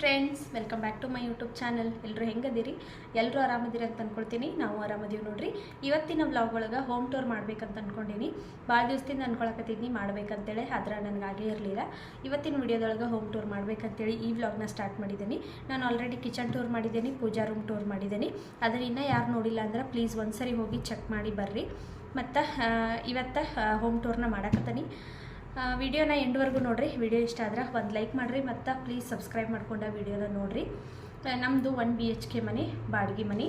Friends welcome back to my YouTube channel ಎಲ್ಲರೂ ಹೆಂಗದಿರಿ? ಎಲ್ಲರೂ ಆರಾಮದಿರಿ ಅಂತ ಅಂದ್ಕೊಳ್ತೀನಿ ನಾವು ಆರಾಮದೀವಿ ನೋಡ್ರಿ. ಇವತ್ತಿನ ವ್ಲಾಗ್ ಒಳಗೆ ಹೋಮ್ ಟೂರ್ ಮಾಡ್ಬೇಕಂತ ಅಂದ್ಕೊಂಡೀನಿ ಭಾಳ ದಿವಸದಿಂದ ಅನ್ಕೊಳಕತ್ತಿದ್ನಿ, ಮಾಡ್ಬೇಕಂತೇಳಿ, ಆದ್ರೆ ನನಗಾಗೇ ಇರಲಿಲ್ಲ. ಇವತ್ತಿನ ವಿಡಿಯೋದೊಳಗೆ ಹೋಮ್ ಟೂರ್ ಮಾಡ್ಬೇಕಂತೇಳಿ ಈ ವ್ಲಾಗ್ನ ಸ್ಟಾರ್ಟ್ ಮಾಡಿದ್ದೀನಿ ನಾನು ಆಲ್ರೆಡಿ ಕಿಚನ್ ಟೂರ್ ಮಾಡಿದ್ದೀನಿ ಪೂಜಾ ರೂಮ್ ಟೂರ್ ಮಾಡಿದ್ದೀನಿ ಅದನ್ನು ಇನ್ನೂ ಯಾರು ನೋಡಿಲ್ಲ ಅಂದ್ರೆ ಪ್ಲೀಸ್ ಒಂದ್ಸರಿ ಹೋಗಿ ಚೆಕ್ ಮಾಡಿ ಬರ್ರಿ. ಮತ್ತು ಇವತ್ತು ಹೋಮ್ ಟೂರ್ನ ಮಾಡಕತ್ತೀನಿ. ವಿಡಿಯೋನ ಎಂಡ್ವರೆಗೂ ನೋಡಿರಿ. ವಿಡಿಯೋ ಇಷ್ಟ ಆದ್ರೆ ಒಂದು ಲೈಕ್ ಮಾಡಿರಿ ಮತ್ತು ಪ್ಲೀಸ್ ಸಬ್ಸ್ಕ್ರೈಬ್ ಮಾಡ್ಕೊಂಡು ವಿಡಿಯೋನ ನೋಡಿರಿ. ನಮ್ಮದು ಒನ್ ಬಿ ಎಚ್ ಕೆ ಮನೆ, ಬಾಡಿಗೆ ಮನೆ.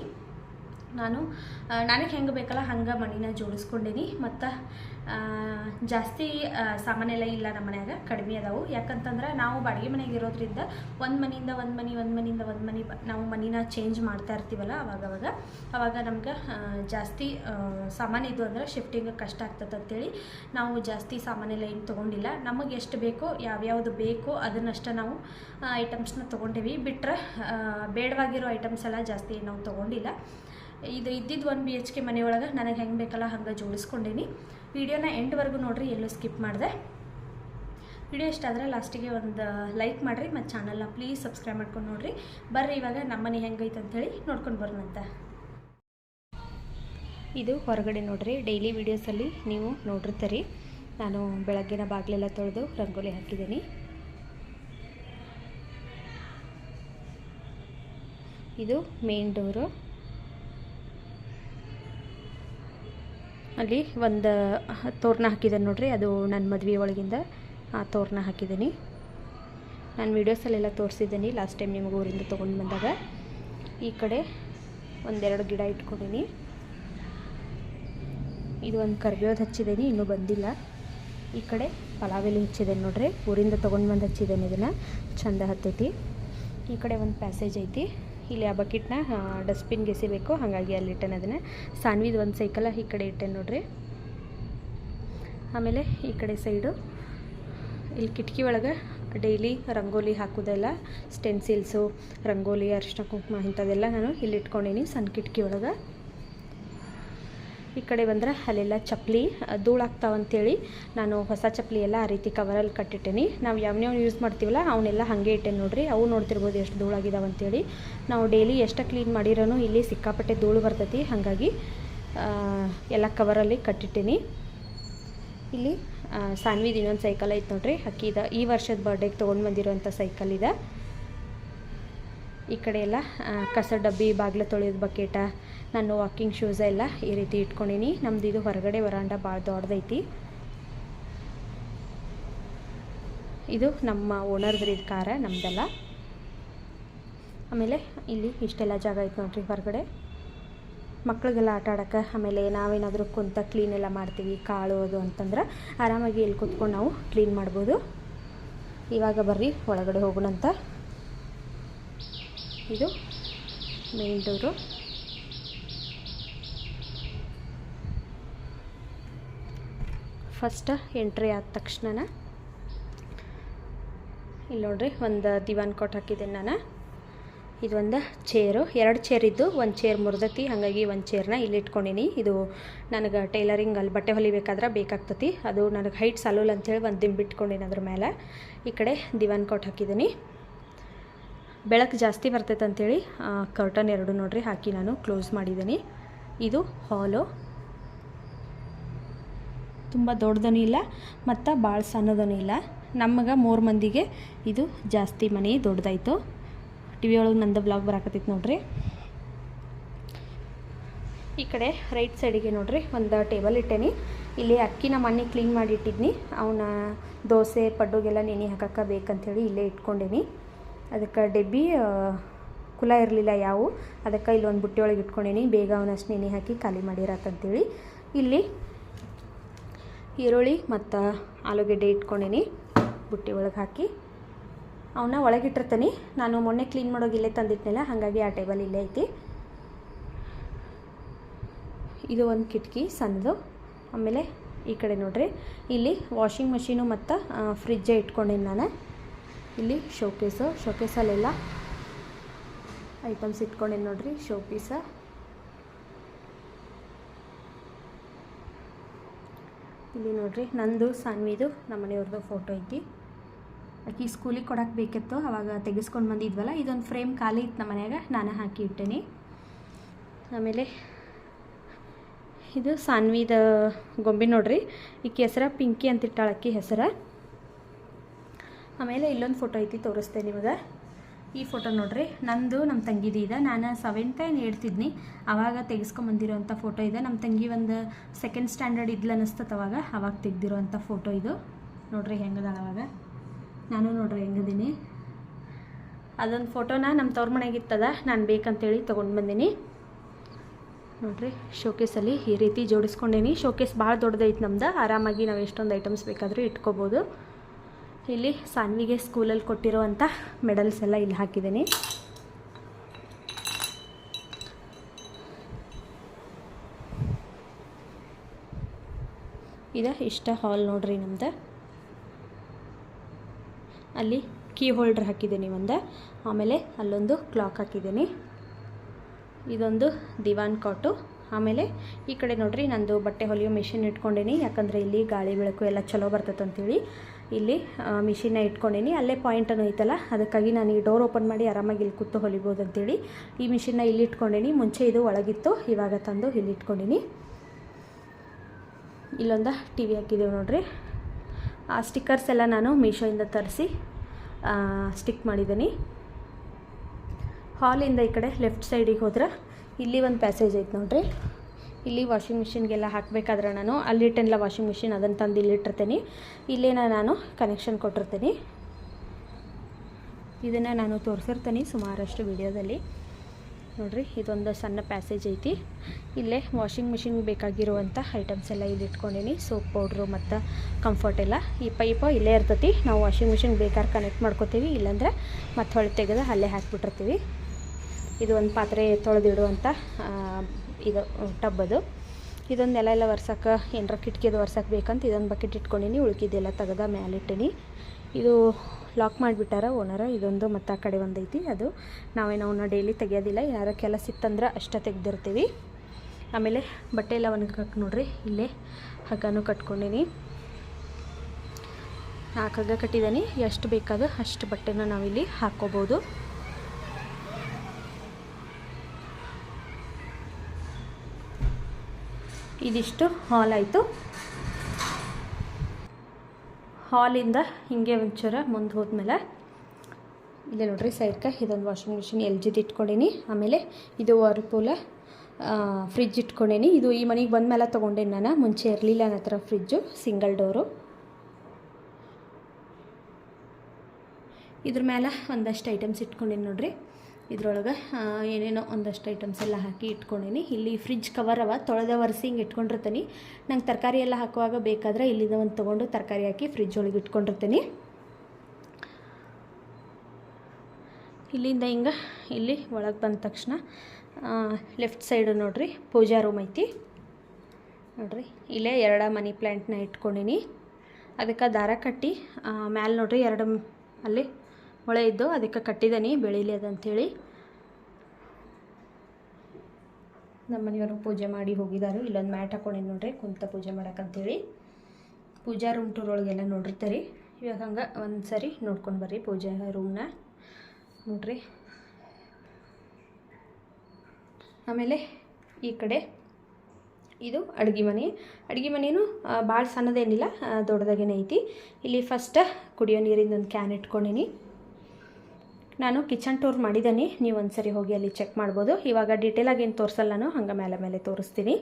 ನಾನು ನನಗೆ ಹೆಂಗೆ ಬೇಕಲ್ಲ ಹಂಗೆ ಮಣಿನ ಜೋಡಿಸ್ಕೊಂಡೀನಿ. ಮತ್ತು ಜಾಸ್ತಿ ಸಾಮಾನೆಲ್ಲ ಇಲ್ಲ ನಮ್ಮ ಮನ್ಯಾಗ, ಕಡಿಮೆ ಅದಾವು. ಯಾಕಂತಂದ್ರೆ ನಾವು ಬಾಡಿಗೆ ಮನೆಗೆ ಇರೋದ್ರಿಂದ ಒಂದು ಮನೆಯಿಂದ ಒಂದು ಮನೆ, ಒಂದು ಮನೆಯಿಂದ ಒಂದು ಮನೆ ನಾವು ಮನಿನ ಚೇಂಜ್ ಮಾಡ್ತಾ ಇರ್ತೀವಲ್ಲ ಅವಾಗ ಅವಾಗ. ನಮ್ಗೆ ಜಾಸ್ತಿ ಸಾಮಾನು ಇದು ಅಂದ್ರೆ ಶಿಫ್ಟಿಂಗ್ ಕಷ್ಟ ಆಗ್ತದೆ ಅಂತೇಳಿ ನಾವು ಜಾಸ್ತಿ ಸಾಮಾನೆಲ್ಲ ಏನು ತೊಗೊಂಡಿಲ್ಲ. ನಮಗೆ ಎಷ್ಟು ಬೇಕೋ, ಯಾವ್ಯಾವುದು ಬೇಕೋ ಅದನ್ನಷ್ಟೇ ನಾವು ಐಟಮ್ಸ್ನ ತೊಗೊಂಡೇವಿ. ಬಿಟ್ಟರೆ ಬೇಡವಾಗಿರೋ ಐಟಮ್ಸ್ ಎಲ್ಲ ಜಾಸ್ತಿ ನಾವು ತೊಗೊಂಡಿಲ್ಲ. ಇದು ಇದ್ದಿದ್ದು ಒಂದು ಬಿ ಎಚ್ ಕೆ ಮನೆಯೊಳಗೆ ನನಗೆ ಹೆಂಗೆ ಬೇಕಲ್ಲ ಹಂಗೆ ಜೋಡಿಸ್ಕೊಂಡೀನಿ. ವಿಡಿಯೋನ ಎಂಡ್ವರೆಗೂ ನೋಡಿರಿ, ಎಲ್ಲೂ ಸ್ಕಿಪ್ ಮಾಡಿದೆ. ವಿಡಿಯೋ ಇಷ್ಟ ಆದರೆ ಲಾಸ್ಟಿಗೆ ಒಂದು ಲೈಕ್ ಮಾಡಿರಿ, ಮತ್ತು ಚಾನಲ್ನ ಪ್ಲೀಸ್ ಸಬ್ಸ್ಕ್ರೈಬ್ ಮಾಡ್ಕೊಂಡು ನೋಡಿರಿ. ಬರ್ರಿ ಇವಾಗ ನಮ್ಮನೆ ಹೆಂಗೈತೆ ಅಂಥೇಳಿ ನೋಡ್ಕೊಂಡು ಬರೋಣಂತ. ಇದು ಹೊರಗಡೆ ನೋಡ್ರಿ ಡೈಲಿ ವೀಡಿಯೋಸಲ್ಲಿ ನೀವು ನೋಡಿರ್ತೀರಿ. ನಾನು ಬೆಳಗ್ಗಿನ ಬಾಗಿಲೆಲ್ಲ ತೊಳೆದು ರಂಗೋಲಿ ಹಾಕಿದ್ದೀನಿ. ಇದು ಮೇನ್ ಡೋರು ಅಲ್ಲಿ ಒಂದು ತೋರಣ ಹಾಕಿದ್ದೇನೆ ನೋಡ್ರಿ. ಅದು ನನ್ನ ಮದುವೆ ಒಳಗಿಂದ ಆ ತೋರಣ ಹಾಕಿದ್ದೀನಿ. ನಾನು ವೀಡಿಯೋಸಲ್ಲೆಲ್ಲ ತೋರಿಸಿದ್ದೀನಿ. ಲಾಸ್ಟ್ ಟೈಮ್ ನಿಮಗೆ ಊರಿಂದ ತೊಗೊಂಡು ಬಂದಾಗ. ಈ ಕಡೆ ಒಂದೆರಡು ಗಿಡ ಇಟ್ಕೊಂಡಿನಿ. ಇದು ಒಂದು ಕರ್ಬೇವ್ದು ಹಚ್ಚಿದ್ದೀನಿ, ಇನ್ನೂ ಬಂದಿಲ್ಲ. ಈ ಕಡೆ ಪಲಾವ್ ಎಲೆ ಹಚ್ಚಿದ್ದೇನೆ ನೋಡ್ರಿ. ಊರಿಂದ ತೊಗೊಂಡು ಬಂದು ಹಚ್ಚಿದ್ದೇನೆ ಇದನ್ನು. ಚಂದ ಹತ್ತೈತಿ. ಈ ಕಡೆ ಒಂದು ಪ್ಯಾಸೇಜ್ ಐತಿ. ಇಲ್ಲಿ ಆ ಬಕೆಟ್ನ ಡಸ್ಟ್ಬಿನ್ಗೆ ಎಸಿಬೇಕು. ಹಾಗಾಗಿ ಅಲ್ಲಿ ಇಟ್ಟೇನೆ ಅದನ್ನು. ಸಾನ್ವಿದು ಒಂದು ಸೈಕಲ ಈ ಕಡೆ ಇಟ್ಟೆ ನೋಡ್ರಿ. ಆಮೇಲೆ ಈ ಕಡೆ ಸೈಡು ಇಲ್ಲಿ ಕಿಟಕಿ ಒಳಗೆ ಡೈಲಿ ರಂಗೋಲಿ ಹಾಕೋದೆಲ್ಲ ಸ್ಟೆನ್ಸಿಲ್ಸು ರಂಗೋಲಿ ಅರಿಶಿನ ಕುಂಕುಮ ಇಂಥದ್ದೆಲ್ಲ ನಾನು ಇಲ್ಲಿ ಇಟ್ಕೊಂಡೀನಿ. ಸಣ್ಣ ಕಿಟಕಿ ಒಳಗೆ. ಈ ಕಡೆ ಬಂದ್ರೆ ಅಲ್ಲೆಲ್ಲ ಚಪ್ಪಲಿ ಧೂಳಾಗ್ತಾವಂತೇಳಿ ನಾನು ಹೊಸ ಚಪ್ಪಲಿ ಎಲ್ಲ ಆ ರೀತಿ ಕವರಲ್ಲಿ ಕಟ್ಟಿಟ್ಟೇನಿ. ನಾವು ಯಾವನ್ಯಾವ ಯೂಸ್ ಮಾಡ್ತೀವಲ್ಲ ಅವನ್ನೆಲ್ಲ ಹಾಗೆ ಇಟ್ಟೇನೆ ನೋಡ್ರಿ. ಅವು ನೋಡ್ತಿರ್ಬೋದು ಎಷ್ಟು ಧೂಳಾಗಿದ್ದಾವೆ ಅಂತೇಳಿ. ನಾವು ಡೈಲಿ ಎಷ್ಟು ಕ್ಲೀನ್ ಮಾಡಿರೋನು ಇಲ್ಲಿ ಸಿಕ್ಕಾಪಟ್ಟೆ ಧೂಳು ಬರ್ತೈತಿ. ಹಾಗಾಗಿ ಎಲ್ಲ ಕವರಲ್ಲಿ ಕಟ್ಟಿಟ್ಟೇನಿ. ಇಲ್ಲಿ ಸಾನ್ವಿದ ಇನ್ನೊಂದು ಸೈಕಲ್ ಐತೆ ನೋಡ್ರಿ. ಅಕ್ಕಿದ ಈ ವರ್ಷದ ಬರ್ಡೇಗೆ ತೊಗೊಂಡು ಬಂದಿರೋಂಥ ಸೈಕಲ್ ಇದೆ. ಈ ಕಡೆ ಎಲ್ಲ ಕಸ ಡಬ್ಬಿ, ಬಾಗಿಲು ತೊಳೆಯೋದು ಬಕೆಟ ನಾನು ವಾಕಿಂಗ್ ಶೂಸ್ ಎಲ್ಲ ಈ ರೀತಿ ಇಟ್ಕೊಂಡೀನಿ. ನಮ್ದು ಇದು ಹೊರಗಡೆ ವರಾಂಡ ಭಾಳ ದೊಡ್ಡದೈತಿ. ಇದು ನಮ್ಮ ಓನರ್ದ್ರಿದ ಕಾರ ನಮ್ಮದೆಲ್ಲ ಆಮೇಲೆ ಇಲ್ಲಿ ಇಷ್ಟೆಲ್ಲ ಜಾಗ ಐತೆ ನೋಡ್ರಿ ಹೊರಗಡೆ. ಮಕ್ಳಿಗೆಲ್ಲ ಆಟ ಆಡೋಕೆ, ಆಮೇಲೆ ನಾವೇನಾದರೂ ಕುಂತ ಕ್ಲೀನ್ ಎಲ್ಲ ಮಾಡ್ತೀವಿ, ಕಾಳು ಅದು ಅಂತಂದ್ರೆ ಆರಾಮಾಗಿ ಇಲ್ಲಿ ಕೂತ್ಕೊಂಡು ನಾವು ಕ್ಲೀನ್ ಮಾಡ್ಬೋದು. ಇವಾಗ ಬರ್ರಿ, ಒಳಗಡೆ ಹೋಗೋಣಂತ. ಇದು ಮೇನ್ ಡೋರು ಫಸ್ಟ್ ಎಂಟ್ರಿ ಆದ ತಕ್ಷಣ ಇಲ್ಲಿ ನೋಡ್ರಿ, ಒಂದು ದಿವಾನ್ ಕೊಟ್ಟು ಹಾಕಿದ್ದೀನಿ ನಾನು. ಇದೊಂದು ಚೇರು ಎರಡು ಚೇರ್ ಇದ್ದು ಒಂದು ಚೇರ್ ಮುರಿದತಿ, ಹಾಗಾಗಿ ಒಂದು ಚೇರ್ನ ಇಲ್ಲಿ ಇಟ್ಕೊಂಡಿನಿ. ಇದು ನನಗೆ ಟೈಲರಿಂಗ್ ಅಲ್ಲಿ ಬಟ್ಟೆ ಹೊಲಿಬೇಕಾದ್ರೆ ಬೇಕಾಗ್ತತಿ. ಅದು ನನಗೆ ಹೈಟ್ ಸಾಲೂಲ್ ಅಂಥೇಳಿ ಒಂದು ದಿಂಬ್ ಇಟ್ಕೊಂಡೀನಿ ಅದ್ರ ಮೇಲೆ ಈ ಕಡೆ ದಿವಾನ್ ಕೊಟ್ಟು ಹಾಕಿದ್ದೀನಿ. ಬೆಳಕು ಜಾಸ್ತಿ ಬರ್ತೈತೆ ಅಂಥೇಳಿ ಕರ್ಟನ್ ಎರಡು ನೋಡ್ರಿ, ಹಾಕಿ ನಾನು ಕ್ಲೋಸ್ ಮಾಡಿದ್ದೀನಿ. ಇದು ಹಾಲು ತುಂಬ ದೊಡ್ಡದೂ ಇಲ್ಲ ಮತ್ತು ಭಾಳ ಸಣ್ಣದೂ ಇಲ್ಲ. ನಮಗೆ ಮೂರು ಮಂದಿಗೆ ಇದು ಜಾಸ್ತಿ ಮನೆ ದೊಡ್ಡದಾಯಿತು. ಟಿ ವಿ ಒಳಗೆ ನಂದು ಬ್ಲಾಗ್ ಬರಾಕತ್ತೈತೆ ನೋಡ್ರಿ. ಈ ಕಡೆ ರೈಟ್ ಸೈಡಿಗೆ ನೋಡ್ರಿ, ಒಂದು ಟೇಬಲ್ ಇಟ್ಟೇನಿ. ಇಲ್ಲಿ ಅಕ್ಕಿ ನಮ್ಮ ಮನೆ ಕ್ಲೀನ್ ಮಾಡಿ ಇಟ್ಟಿದ್ನಿ. ಅವನ್ನ ದೋಸೆ, ಪಡ್ಡುಗೆಲ್ಲ ನೆನೆ ಹಾಕಕ್ಕೆ ಬೇಕಂಥೇಳಿ ಇಲ್ಲೇ ಇಟ್ಕೊಂಡೇನಿ. ಅದಕ್ಕೆ ಡೆಬ್ಬಿ ಕುಲ ಇರಲಿಲ್ಲ ಯಾವು, ಅದಕ್ಕೆ ಇಲ್ಲೊಂದು ಬುಟ್ಟಿಯೊಳಗೆ ಇಟ್ಕೊಂಡೇನಿ. ಬೇಗ ಅವನಷ್ಟು ನೆನೆ ಹಾಕಿ ಖಾಲಿ ಮಾಡಿರತ್ತಂತೇಳಿ ಇಲ್ಲಿ ಈರುಳ್ಳಿ ಮತ್ತು ಆಲೂಗೆಡ್ಡೆ ಇಟ್ಕೊಂಡೀನಿ, ಬುಟ್ಟಿ ಒಳಗೆ ಹಾಕಿ. ಅವನ್ನ ಒಳಗಿಟ್ಟಿರ್ತೀನಿ ನಾನು ಮೊನ್ನೆ ಕ್ಲೀನ್ ಮಾಡೋಗಿ ಇಲ್ಲೇ ತಂದಿದ್ನಲ್ಲ, ಹಾಗಾಗಿ ಆ ಟೇಬಲ್ ಇಲ್ಲೇ ಐತಿ. ಇದು ಒಂದು ಕಿಟಕಿ ಸಣ್ಣದು. ಆಮೇಲೆ ಈ ಕಡೆ ನೋಡಿರಿ. ಇಲ್ಲಿ ವಾಷಿಂಗ್ ಮಷೀನು ಮತ್ತು ಫ್ರಿಜ್ಜೇ ಇಟ್ಕೊಂಡೀನಿ ನಾನು. ಇಲ್ಲಿ ಶೋಕೇಸು ಶೋಕೇಸಲ್ಲೆಲ್ಲ ಐಟಮ್ಸ್ ಇಟ್ಕೊಂಡೀನಿ ನೋಡಿರಿ. ಶೋಪೀಸ ಇಲ್ಲಿ ನೋಡ್ರಿ, ನಂದು, ಸಾನ್ವಿದು, ನಮ್ಮ ಮನೆಯವ್ರದ್ದು ಫೋಟೋ ಐತಿ. ಆಕಿ ಸ್ಕೂಲಿಗೆ ಕೊಡಕ್ಕೆ ಬೇಕಿತ್ತು, ಅವಾಗ ತೆಗೆಸ್ಕೊಂಡು ಬಂದಿದ್ವಲ್ಲ, ಇದೊಂದು ಫ್ರೇಮ್ ಖಾಲಿ ಇತ್ತು ನಮ್ಮ ಮನೆಯಾಗ, ನಾನು ಹಾಕಿ ಇಟ್ಟೇನಿ. ಆಮೇಲೆ ಇದು ಸಾನ್ವಿದ ಗೊಂಬೆ ನೋಡ್ರಿ, ಈಕಿ ಹೆಸರ ಪಿಂಕಿ ಅಂತಿಟ್ಟಾಳಕ್ಕಿ ಹೆಸರ. ಆಮೇಲೆ ಇಲ್ಲೊಂದು ಫೋಟೋ ಐತಿ ತೋರಿಸ್ತೇನೆ ನಿಮಗೆ. ಈ ಫೋಟೋ ನೋಡ್ರಿ. ನಂದು ನಮ್ಮ ತಂಗಿದು ಇದೆ. ನಾನು ಸೆವೆಂತ್ ಏನು ಹೇಳ್ತಿದ್ನಿ. ಅವಾಗ ತೆಗೆಸ್ಕೊಂಬಂದಿರೋಂಥ ಫೋಟೋ ಇದೆ. ನಮ್ಮ ತಂಗಿ ಒಂದು ಸೆಕೆಂಡ್ ಸ್ಟ್ಯಾಂಡರ್ಡ್ ಇದ್ಲು ಅನ್ನಿಸ್ತದೆ ಅವಾಗ. ಅವಾಗ ತೆಗೆದಿರೋಂಥ ಫೋಟೋ ಇದು. ನೋಡ್ರಿ ಹೆಂಗದಾಳ ಅವಾಗ. ನಾನು ನೋಡ್ರಿ ಹೆಂಗದೀನಿ. ಅದೊಂದು ಫೋಟೋನ ನಮ್ಮ ತವ್ರ ಮನೆಗಿತ್ತದ ನಾನು ಬೇಕಂತೇಳಿ ತೊಗೊಂಡು ಬಂದೀನಿ. ನೋಡ್ರಿ ಶೋಕೇಸಲ್ಲಿ ಈ ರೀತಿ ಜೋಡಿಸ್ಕೊಂಡೇನಿ. ಶೋಕೇಸ್ ಭಾಳ ದೊಡ್ಡದೈತೆ ನಮ್ದು. ಆರಾಮಾಗಿ ನಾವು ಎಷ್ಟೊಂದು ಐಟಮ್ಸ್ ಬೇಕಾದರೂ ಇಟ್ಕೋಬೋದು. ಇಲ್ಲಿ ಸಾನ್ವಿಗೆ ಸ್ಕೂಲಲ್ಲಿ ಕೊಟ್ಟಿರೋವಂಥ ಮೆಡಲ್ಸ್ ಎಲ್ಲ ಇಲ್ಲಿ ಹಾಕಿದ್ದೀನಿ. ಇದು ಇಷ್ಟ ಹಾಲ್ ನೋಡ್ರಿ ನಮ್ದು. ಅಲ್ಲಿ ಕೀ ಹೋಲ್ಡ್ರ್ ಹಾಕಿದ್ದೀನಿ ಒಂದು. ಆಮೇಲೆ ಅಲ್ಲೊಂದು ಕ್ಲಾಕ್ ಹಾಕಿದ್ದೀನಿ. ಇದೊಂದು ದಿವಾನ್ ಕಾಟು ಆಮೇಲೆ ಈ ಕಡೆ ನೋಡ್ರಿ ನಂದು ಬಟ್ಟೆ ಹೊಲಿಯೋ ಮಿಷಿನ್ ಇಟ್ಕೊಂಡೀನಿ. ಯಾಕಂದರೆ ಇಲ್ಲಿ ಗಾಳಿ, ಬೆಳಕು ಎಲ್ಲ ಚಲೋ ಬರ್ತೈತೆ ಅಂತೇಳಿ. ಇಲ್ಲಿ ಮಿಷಿನ್ನ ಇಟ್ಕೊಂಡೀನಿ. ಅಲ್ಲೇ ಪಾಯಿಂಟನ್ನು ಐತಲ್ಲ, ಅದಕ್ಕಾಗಿ ನಾನು ಈ ಡೋರ್ ಓಪನ್ ಮಾಡಿ ಆರಾಮಾಗಿ ಇಲ್ಲಿ ಕೂತು ಹೊಲಿಬೋದು ಅಂತೇಳಿ ಈ ಮಿಷಿನ್ನ ಇಲ್ಲಿ ಇಟ್ಕೊಂಡೀನಿ. ಮುಂಚೆ ಇದು ಒಳಗಿತ್ತು, ಇವಾಗ ತಂದು ಇಲ್ಲಿ ಇಟ್ಕೊಂಡೀನಿ. ಇಲ್ಲೊಂದು ಟಿ ವಿ ಹಾಕಿದ್ದೇವೆ ನೋಡ್ರಿ. ಆ ಸ್ಟಿಕ್ಕರ್ಸ್ ಎಲ್ಲ ನಾನು ಮೀಶೋಯಿಂದ ತರಿಸಿ ಸ್ಟಿಕ್ ಮಾಡಿದ್ದೀನಿ ಹಾಲಿಂದ ಈ ಕಡೆ ಲೆಫ್ಟ್ ಸೈಡಿಗೆ ಹೋದ್ರೆ, ಇಲ್ಲಿ ಒಂದು ಪ್ಯಾಸೇಜ್ ಐತೆ ನೋಡ್ರಿ. ಇಲ್ಲಿ ವಾಷಿಂಗ್ ಮಿಷಿನ್ಗೆಲ್ಲ ಹಾಕಬೇಕಾದ್ರೆ ನಾನು ಅಲ್ಲಿಟ್ಟೆಲ್ಲ ವಾಷಿಂಗ್ ಮಿಷಿನ್ ಅದನ್ನು ತಂದು ಇಲ್ಲಿಟ್ಟಿರ್ತೀನಿ ಇಲ್ಲೇನ ನಾನು ಕನೆಕ್ಷನ್ ಕೊಟ್ಟಿರ್ತೀನಿ. ಇದನ್ನು ನಾನು ತೋರಿಸಿರ್ತೀನಿ ಸುಮಾರಷ್ಟು ವಿಡಿಯೋದಲ್ಲಿ. ನೋಡಿರಿ, ಇದೊಂದು ಸಣ್ಣ ಪ್ಯಾಸೇಜ್ ಐತಿ. ಇಲ್ಲೇ ವಾಷಿಂಗ್ ಮಿಷಿನ್ಗೆ ಬೇಕಾಗಿರುವಂಥ ಐಟಮ್ಸ್ ಎಲ್ಲ ಇಲ್ಲಿ ಇಟ್ಕೊಂಡೀನಿ. ಸೋಪ್ ಪೌಡ್ರು ಮತ್ತು ಕಂಫರ್ಟ್ ಎಲ್ಲ. ಈ ಪೈಪು ಇಲ್ಲೇ ಇರ್ತೈತಿ. ನಾವು ವಾಷಿಂಗ್ ಮಿಷಿನ್ ಬೇಕಾದ್ರೆ ಕನೆಕ್ಟ್ ಮಾಡ್ಕೋತೀವಿ. ಇಲ್ಲಾಂದ್ರೆ ಮತ್ತೆ ಹೊಳೆ ತೆಗೆದು ಅಲ್ಲೇ ಹಾಕಿಬಿಟ್ಟಿರ್ತೀವಿ. ಇದು ಒಂದು ಪಾತ್ರೆ ತೊಳೆದಿಡುವಂಥ ಇದು ಟಬ್ ಅದು ಇದೊಂದು ನೆಲ ಎಲ್ಲ ಒರ್ಸಕ್ಕೆ, ಏನರ ಕಿಟಕಿದು ಒರ್ಸಕ್ಕೆ ಬೇಕಂತ ಇದೊಂದು ಬಕೆಟ್ ಇಟ್ಕೊಂಡಿನಿ, ಉಳ್ಕಿದ್ದೆಲ್ಲ ತೆಗೆದ ಮ್ಯಾಲಿಟ್ಟಿನಿ ಇದು ಲಾಕ್ ಮಾಡಿಬಿಟ್ಟಾರ ಓನರ, ಇದೊಂದು ಮತ್ತು ಆ ಕಡೆ ಒಂದೈತಿ. ಅದು ನಾವೇನೋ ಡೈಲಿ ತೆಗಿಯೋದಿಲ್ಲ ಯಾರ ಕೆಲಸ ಇತ್ತಂದ್ರೆ ಅಷ್ಟೇ ತೆಗೆದಿರ್ತೀವಿ. ಆಮೇಲೆ ಬಟ್ಟೆ ಎಲ್ಲ ಒಣಗಕ್ಕೆ ನೋಡ್ರಿ, ಇಲ್ಲೇ ಹಗ್ಗನೂ ಕಟ್ಕೊಂಡಿನಿ. ನಾಲ್ಕು ಹಗ್ಗ ಎಷ್ಟು ಬೇಕಾದ ಅಷ್ಟು ಬಟ್ಟೆನ ನಾವಿಲ್ಲಿ ಹಾಕ್ಕೋಬೋದು. ಇದಿಷ್ಟು ಹಾಲ್ ಆಯಿತು. ಹಾಲಿಂದ ಹಿಂಗೆ ಒಂಚೂರ ಮುಂದೆ ಹೋದ್ಮೇಲೆ ಇಲ್ಲೇ ನೋಡ್ರಿ ಸೈಡ್ಗೆ ಇದೊಂದು ವಾಷಿಂಗ್ ಮಿಷಿನ್ ಎಲ್ ಜಿದು ಇಟ್ಕೊಂಡೀನಿ. ಆಮೇಲೆ ಇದು ವರ್ಪೂಲ ಫ್ರಿಜ್ ಇಟ್ಕೊಂಡೀನಿ. ಇದು ಈ ಮನೆಗೆ ಬಂದಮೇಲೆ ತೊಗೊಂಡೇನಿ ನಾನು? ಮುಂಚೆ ಇರಲಿಲ್ಲ ನನ್ನ ಹತ್ರ ಫ್ರಿಜ್ಜು ಸಿಂಗಲ್ ಡೋರು ಇದ್ರ ಮೇಲೆ ಒಂದಷ್ಟು ಐಟಮ್ಸ್ ಇಟ್ಕೊಂಡೀನಿ ನೋಡ್ರಿ. ಇದ್ರೊಳಗೆ ಏನೇನೋ ಒಂದಷ್ಟು ಐಟಮ್ಸ್ ಎಲ್ಲ ಹಾಕಿ ಇಟ್ಕೊಂಡೀನಿ. ಇಲ್ಲಿ ಫ್ರಿಜ್ ಕವರ್ ಅವ, ತೊಳೆದ ಒರೆಸಿ ಹಿಂಗೆ ಇಟ್ಕೊಂಡಿರ್ತೀನಿ. ನಂಗೆ ತರಕಾರಿ ಎಲ್ಲ ಹಾಕುವಾಗ ಬೇಕಾದ್ರೆ ಇಲ್ಲಿಂದ ಒಂದು ತೊಗೊಂಡು ತರಕಾರಿ ಹಾಕಿ ಫ್ರಿಜ್ ಒಳಗೆ ಇಟ್ಕೊಂಡಿರ್ತೀನಿ. ಇಲ್ಲಿಂದ ಹಿಂಗೆ, ಇಲ್ಲಿ ಒಳಗೆ ಬಂದ ತಕ್ಷಣ ಲೆಫ್ಟ್ ಸೈಡು ನೋಡ್ರಿ, ಪೂಜಾ ರೂಮ್ ಐತಿ. ನೋಡ್ರಿ, ಇಲ್ಲೇ ಎರಡು ಮನಿ ಪ್ಲ್ಯಾಂಟ್ನ ಇಟ್ಕೊಂಡೀನಿ. ಅದಕ್ಕೆ ದಾರ ಕಟ್ಟಿ ಮ್ಯಾಲೆ ನೋಡ್ರಿ ಎರಡು, ಅಲ್ಲಿ ಮೊಳೆ ಇದ್ದು ಅದಕ್ಕೆ ಕಟ್ಟಿದ್ದೀನಿ ಬೆಳೀಲಿ ಅದಂಥೇಳಿ ನಮ್ಮ ಮನೆಯವರು ಪೂಜೆ ಮಾಡಿ ಹೋಗಿದ್ದಾರೆ. ಇಲ್ಲೊಂದು ಮ್ಯಾಟ್ ಹಾಕೊಂಡಿದ್ದು ನೋಡ್ರಿ, ಕುಂತ ಪೂಜೆ ಮಾಡೋಕ್ಕಂಥೇಳಿ ಪೂಜಾ ರೂಮ್ ಟೂರ್ ಒಳಗೆಲ್ಲ ನೋಡಿರ್ತಾರೆ. ಇವಾಗ ಹಂಗೆ ಒಂದು ಸರಿ ನೋಡ್ಕೊಂಡು ಬರ್ರಿ ಪೂಜಾ ರೂಮ್ನ ನೋಡ್ರಿ. ಆಮೇಲೆ ಈ ಕಡೆ ಇದು ಅಡುಗೆ ಮನೆ. ಅಡುಗೆ ಮನೆಯೂ ಭಾಳ ಸಣ್ಣದೇನಿಲ್ಲ ದೊಡ್ಡದಾಗೇನೆ ಐತಿ. ಇಲ್ಲಿ ಫಸ್ಟ್ ಕುಡಿಯೋ ನೀರಿಂದ ಒಂದು ಕ್ಯಾನ್ ಇಟ್ಕೊಂಡೀನಿ. ನಾನು ಕಿಚನ್ ಟೂರ್ ಮಾಡಿದ್ದೀನಿ. ನೀವು ಒಂದ್ಸರಿ ಹೋಗಿ ಅಲ್ಲಿ ಚೆಕ್ ಮಾಡ್ಬೋದು. ಇವಾಗ ಡೀಟೇಲಾಗಿ ಏನು ತೋರಿಸಲ್ಲ ನಾನು, ಹಂಗೆ ಮೇಲೆ ಮೇಲೆ ತೋರಿಸ್ತೀನಿ.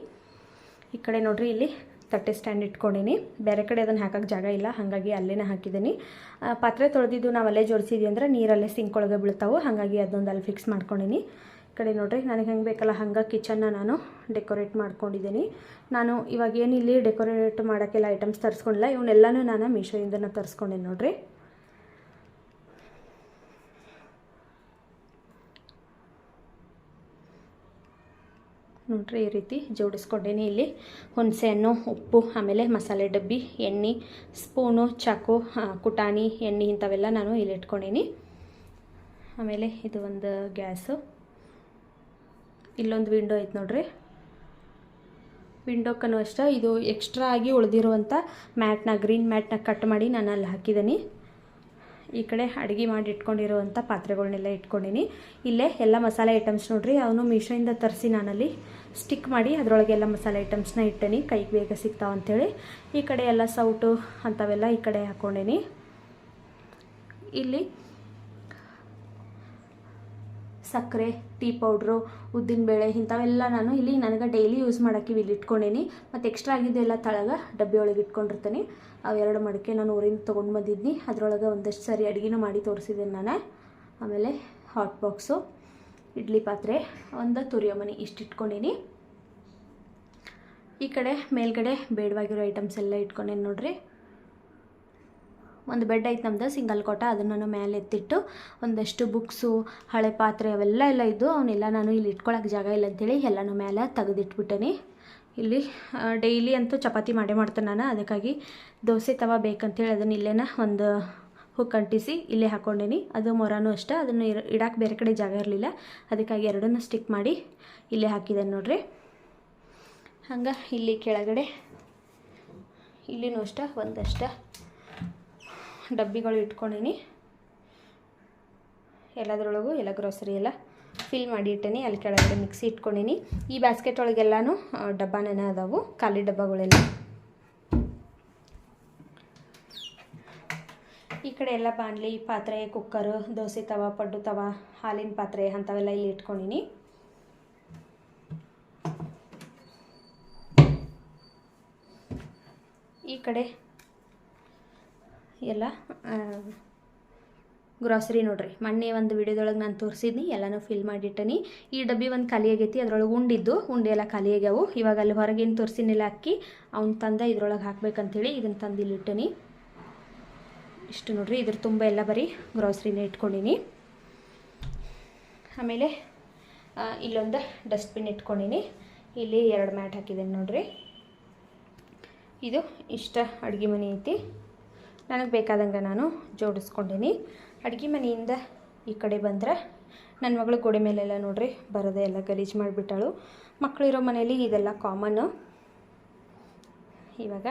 ಈ ಕಡೆ ನೋಡಿರಿ, ಇಲ್ಲಿ ತಟ್ಟೆ ಸ್ಟ್ಯಾಂಡ್ ಇಟ್ಕೊಂಡಿನಿ. ಬೇರೆ ಕಡೆ ಅದನ್ನು ಹಾಕೋಕ್ಕೆ ಜಾಗ ಇಲ್ಲ, ಹಾಗಾಗಿ ಅಲ್ಲೇ ಹಾಕಿದ್ದೀನಿ. ಪಾತ್ರೆ ತೊಳೆದಿದ್ದು ನಾವು ಅಲ್ಲೇ ಜೋಡಿಸಿದ್ವಿ ಅಂದ್ರೆ ನೀರಲ್ಲೇ ಸಿಂಕ್ ಒಳಗೆ ಬೀಳ್ತಾವೆ, ಹಾಗಾಗಿ ಅದೊಂದು ಅಲ್ಲಿ ಫಿಕ್ಸ್ ಮಾಡ್ಕೊಂಡಿನಿ. ಈ ಕಡೆ ನೋಡಿರಿ, ನನಗೆ ಹೆಂಗೆ ಬೇಕಲ್ಲ, ಹಂಗೆ ಕಿಚನ್ನ ನಾನು ಡೆಕೋರೇಟ್ ಮಾಡ್ಕೊಂಡಿದ್ದೀನಿ. ನಾನು ಇವಾಗ ಇಲ್ಲಿ ಡೆಕೋರೇಟ್ ಮಾಡೋಕ್ಕೆಲ್ಲ ಐಟಮ್ಸ್ ತರಿಸ್ಕೊಂಡಿಲ್ಲ ಇವನ್ನೆಲ್ಲನೂ ನಾನು ಮೀಶೋಯಿಂದನೇ ತರ್ಸ್ಕೊಂಡೆ ನೋಡ್ರಿ. ನೋಡ್ರಿ ಈ ರೀತಿ ಜೋಡಿಸ್ಕೊಂಡೇನಿ ಇಲ್ಲಿ. ಹುಣಸೆ ಹಣ್ಣು ಉಪ್ಪು, ಆಮೇಲೆ ಮಸಾಲೆ ಡಬ್ಬಿ, ಎಣ್ಣೆ, ಸ್ಪೂನು, ಚಾಕು ಕುಟಾಣಿ, ಎಣ್ಣೆ ಇಂಥವೆಲ್ಲ ನಾನು ಇಲ್ಲಿ ಇಟ್ಕೊಂಡೇನಿ. ಆಮೇಲೆ ಇದು ಒಂದು ಗ್ಯಾಸು. ಇಲ್ಲೊಂದು ವಿಂಡೋ ಐತೆ ನೋಡ್ರಿ. ವಿಂಡೋಕ್ಕೂ ಅಷ್ಟೇ, ಇದು ಎಕ್ಸ್ಟ್ರಾ ಆಗಿ ಉಳಿದಿರುವಂಥ ಮ್ಯಾಟ್ನ, ಗ್ರೀನ್ ಮ್ಯಾಟ್ನ ಕಟ್ ಮಾಡಿ ನಾನು ಅಲ್ಲಿ ಹಾಕಿದ್ದೀನಿ ಈ ಕಡೆ ಅಡುಗೆ ಮಾಡಿ ಇಟ್ಕೊಂಡಿರುವಂಥ ಪಾತ್ರೆಗಳನ್ನೆಲ್ಲ ಇಟ್ಕೊಂಡಿನಿ. ಇಲ್ಲೇ ಎಲ್ಲ ಮಸಾಲೆ ಐಟಮ್ಸ್ ನೋಡಿರಿ, ಅವನು ಮೀಶೋಯಿಂದ ತರಿಸಿ ನಾನಲ್ಲಿ ಸ್ಟಿಕ್ ಮಾಡಿ ಅದರೊಳಗೆ ಎಲ್ಲ ಮಸಾಲೆ ಐಟಮ್ಸ್ನ ಇಟ್ಟೇನಿ. ಕೈಗೆ ಬೇಗ ಸಿಗ್ತಾವೆ ಅಂಥೇಳಿ ಈ ಕಡೆ ಎಲ್ಲ ಸೌಟು ಅಂಥವೆಲ್ಲ ಈ ಕಡೆ ಹಾಕ್ಕೊಂಡೇನಿ ಇಲ್ಲಿ ಸಕ್ಕರೆ, ಟೀ ಪೌಡ್ರು, ಉದ್ದಿನಬೇಳೆ ಇಂಥವೆಲ್ಲ ನಾನು ಇಲ್ಲಿ ನನಗೆ ಡೈಲಿ ಯೂಸ್ ಮಾಡೋಕ್ಕೆ ಇಲ್ಲಿ ಇಟ್ಕೊಂಡೇನಿ. ಮತ್ತು ಎಕ್ಸ್ಟ್ರಾ ಆಗಿದ್ದೆಲ್ಲ ತಳಗ ಡಬ್ಬಿ ಒಳಗೆ ಇಟ್ಕೊಂಡಿರ್ತೀನಿ. ಅವೆರಡು ಮಡಿಕೆ ನಾನು ಊರಿಂದ ತೊಗೊಂಡು ಬಂದಿದ್ನಿ. ಅದರೊಳಗೆ ಒಂದಷ್ಟು ಸಾರಿ ಅಡುಗೆನೂ ಮಾಡಿ ತೋರಿಸಿದ್ದೀನಿ ನಾನು. ಆಮೇಲೆ ಹಾಟ್ ಬಾಕ್ಸು ಇಡ್ಲಿ ಪಾತ್ರೆ, ಒಂದು ತುರಿಯೋ ಮನೆ ಇಷ್ಟು ಇಟ್ಕೊಂಡೀನಿ. ಈ ಕಡೆ ಮೇಲ್ಗಡೆ ಬೇಡವಾಗಿರೋ ಐಟಮ್ಸ್ ಎಲ್ಲ ಇಟ್ಕೊಂಡೇನು ನೋಡ್ರಿ. ಒಂದು ಬೆಡ್ ಐತೆ ನಮ್ದು ಸಿಂಗಲ್ ಕೋಟ ಅದನ್ನು ನಾನು ಮೇಲೆ ಎತ್ತಿಟ್ಟು ಒಂದಷ್ಟು ಬುಕ್ಸು ಹಳೆ ಪಾತ್ರೆ ಅವೆಲ್ಲ ಎಲ್ಲ ಇದ್ದು ಅವನ್ನೆಲ್ಲ ನಾನು ಇಲ್ಲಿ ಇಟ್ಕೊಳಕ್ಕೆ ಜಾಗ ಇಲ್ಲ ಅಂತೇಳಿ ಎಲ್ಲನೂ ಮೇಲೆ ತೆಗೆದಿಟ್ಬಿಟ್ಟೇನಿ. ಇಲ್ಲಿ ಡೈಲಿ ಅಂತೂ ಚಪಾತಿ ಮಾಡೇ ಮಾಡ್ತೇನೆ ನಾನು. ಅದಕ್ಕಾಗಿ ದೋಸೆ ತವ ಬೇಕಂತೇಳಿ ಅದನ್ನು ಇಲ್ಲೇನ ಒಂದು ಹುಕ್ ಅಂಟಿಸಿ ಇಲ್ಲೇ ಹಾಕ್ಕೊಂಡೇನಿ ಅದು ಮೊರಾನು ಅಷ್ಟೇ, ಅದನ್ನು ಇಡಕ್ಕೆ ಬೇರೆ ಕಡೆ ಜಾಗ ಇರಲಿಲ್ಲ. ಅದಕ್ಕಾಗಿ ಎರಡನ್ನೂ ಸ್ಟಿಕ್ ಮಾಡಿ ಇಲ್ಲೇ ಹಾಕಿದೆ ನೋಡ್ರಿ. ಹಂಗೆ ಇಲ್ಲಿ ಕೆಳಗಡೆ ಇಲ್ಲಿನೂ ಅಷ್ಟೇ, ಒಂದಷ್ಟು ಡಬ್ಬಿಗಳು ಇಟ್ಕೊಂಡೀನಿ. ಎಲ್ಲದರೊಳಗೂ ಎಲ್ಲ ಗ್ರೋಸರಿ ಎಲ್ಲ ಫಿಲ್ ಮಾಡಿ ಇಟ್ಟೇನಿ. ಅಲ್ಲಿ ಕೆಳಗಡೆ ಮಿಕ್ಸಿ ಇಟ್ಕೊಂಡಿನಿ. ಈ ಬ್ಯಾಸ್ಕೆಟ್ ಒಳಗೆಲ್ಲನೂ ಡಬ್ಬನೇ ಅದಾವು. ಖಾಲಿ ಡಬ್ಬಗಳೆಲ್ಲ. ಈ ಕಡೆ ಎಲ್ಲ ಬಾಣಲಿ, ಪಾತ್ರೆ ಕುಕ್ಕರು ದೋಸೆ ತವ, ಪಡ್ಡು ತವ, ಹಾಲಿನ ಪಾತ್ರೆ ಅಂಥವೆಲ್ಲ ಇಲ್ಲಿ ಇಟ್ಕೊಂಡಿನಿ. ಈ ಕಡೆ ಎಲ್ಲ ಗ್ರಾಸರಿ ನೋಡ್ರಿ, ಮೊನ್ನೆ ಒಂದು ವಿಡಿಯೋದೊಳಗೆ ನಾನು ತೋರಿಸಿದ್ನಿ, ಎಲ್ಲನೂ ಫಿಲ್ ಮಾಡಿಟ್ಟನಿ. ಈ ಡಬ್ಬಿ ಒಂದು ಖಾಲಿ ಆಗೈತಿ, ಅದ್ರೊಳಗೆ ಉಂಡಿದ್ದು ಉಂಡೆ ಎಲ್ಲ ಖಾಲಿ ಆಗ್ಯಾವು. ಇವಾಗ ಅಲ್ಲಿ ಹೊರಗೇನು ತೋರಿಸಿನಿಲ್ಲ ಅಕ್ಕಿ, ಅವ್ನು ತಂದ ಇದ್ರೊಳಗೆ ಹಾಕ್ಬೇಕಂತೇಳಿ ಇದನ್ನು ತಂದು ಇಲ್ಲಿ ಇಟ್ಟನಿ. ಇಷ್ಟು ನೋಡ್ರಿ, ಇದ್ರ ತುಂಬ ಎಲ್ಲ ಬರೀ ಗ್ರಾಸರಿನೇ ಇಟ್ಕೊಂಡಿನಿ. ಆಮೇಲೆ ಇಲ್ಲೊಂದು ಡಸ್ಟ್ಬಿನ್ ಇಟ್ಕೊಂಡಿನಿ. ಇಲ್ಲಿ ಎರಡು ಮ್ಯಾಟ್ ಹಾಕಿದ್ದೀನಿ ನೋಡ್ರಿ. ಇದು ಇಷ್ಟ ಅಡುಗೆ ಮನೆ ಐತಿ. ನನಗೆ ಬೇಕಾದಂಗೆ ನಾನು ಜೋಡಿಸ್ಕೊಂಡೀನಿ. ಅಡುಗೆ ಮನೆಯಿಂದ ಈ ಕಡೆ ಬಂದರೆ ನನ್ನ ಮಗಳು ಗೋಡೆ ಮೇಲೆಲ್ಲ ನೋಡ್ರಿ, ಬರೋದೇ ಎಲ್ಲ ಗಲೀಜು ಮಾಡಿಬಿಟ್ಟಾಳು. ಮಕ್ಕಳಿರೋ ಮನೇಲಿ ಇದೆಲ್ಲ ಕಾಮನ್ನು ಇವಾಗ